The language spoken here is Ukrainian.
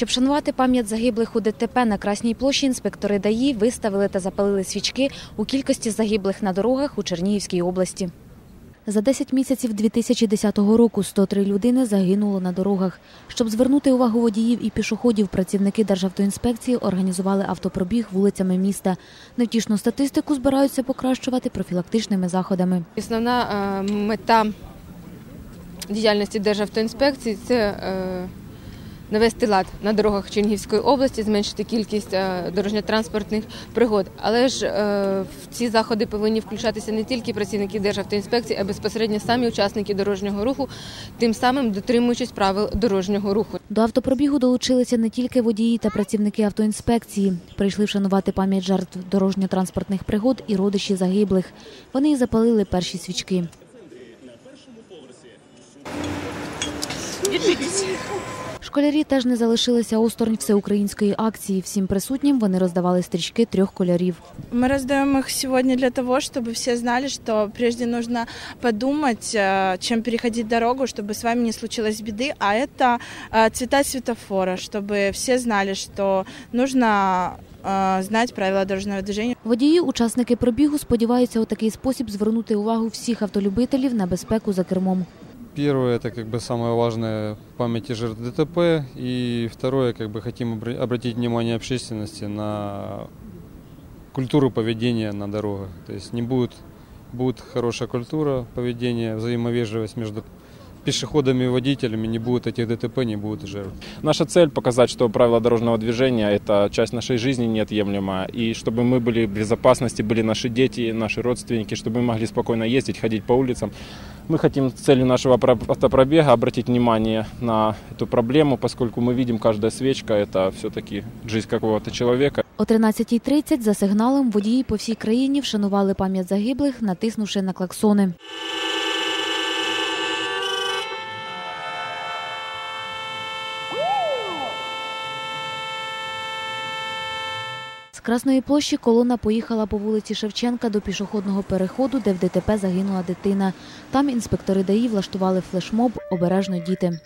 Щоб шанувати пам'ять загиблих у ДТП на Красній площі, інспектори ДАІ виставили та запалили свічки у кількості загиблих на дорогах у Чернігівській області. За 10 місяців 2010 року 103 людини загинуло на дорогах. Щоб звернути увагу водіїв і пішоходів, працівники Державтоінспекції організували автопробіг вулицями міста. Невтішну статистику збираються покращувати профілактичними заходами. Основна е, мета діяльності Державтоінспекції це е, навести лад на дорогах Чернігівської області, зменшити кількість е, дорожньо-транспортних пригод. Але ж е, в ці заходи повинні включатися не тільки працівники Державтоінспекції, а безпосередньо самі учасники дорожнього руху, тим самим дотримуючись правил дорожнього руху. До автопробігу долучилися не тільки водії та працівники автоінспекції. Прийшли вшанувати пам'ять жертв дорожньо-транспортних пригод і родичі загиблих. Вони й запалили перші свічки. Школярі теж не залишилися осторонь всеукраїнської акції. Всім присутнім вони роздавали стрічки трьох кольорів. Мы раздаем их сегодня для того, чтобы все знали, что прежде нужно подумать, э, чем переходить дорогу, чтобы с вами не случилось беды. А это э, цвета светофора, чтобы все знали, что нужно э, знать правила дорожного движения. Водії, учасники пробігу, сподіваються у такий спосіб звернути увагу всіх автолюбителів на безпеку за кермом. Первое, это как бы самое важное в памяти жертв ДТП. И второе, как бы хотим обра- обратить внимание общественности на культуру поведения на дорогах. То есть не будет, будет хорошая культура поведения, взаимовежливость между пешеходами и водителями, не будет этих ДТП, не будет жертв. Наша цель показать, что правила дорожного движения – это часть нашей жизни неотъемлемая, и чтобы мы были в безопасности, были наши дети, наши родственники, чтобы мы могли спокойно ездить, ходить по улицам. Мы хотим с целью нашего про- автопробега обратить внимание на эту проблему, поскольку мы видим, каждая свечка – это все-таки жизнь какого-то человека. О 13.30 за сигналом водії по всій країні вшанували пам'ять загиблих, натиснувши на клаксони. Красної площі колона поїхала по вулиці Шевченка до пішохідного переходу, де в ДТП загинула дитина. Там інспектори ДАІ влаштували флешмоб «Обережно діти».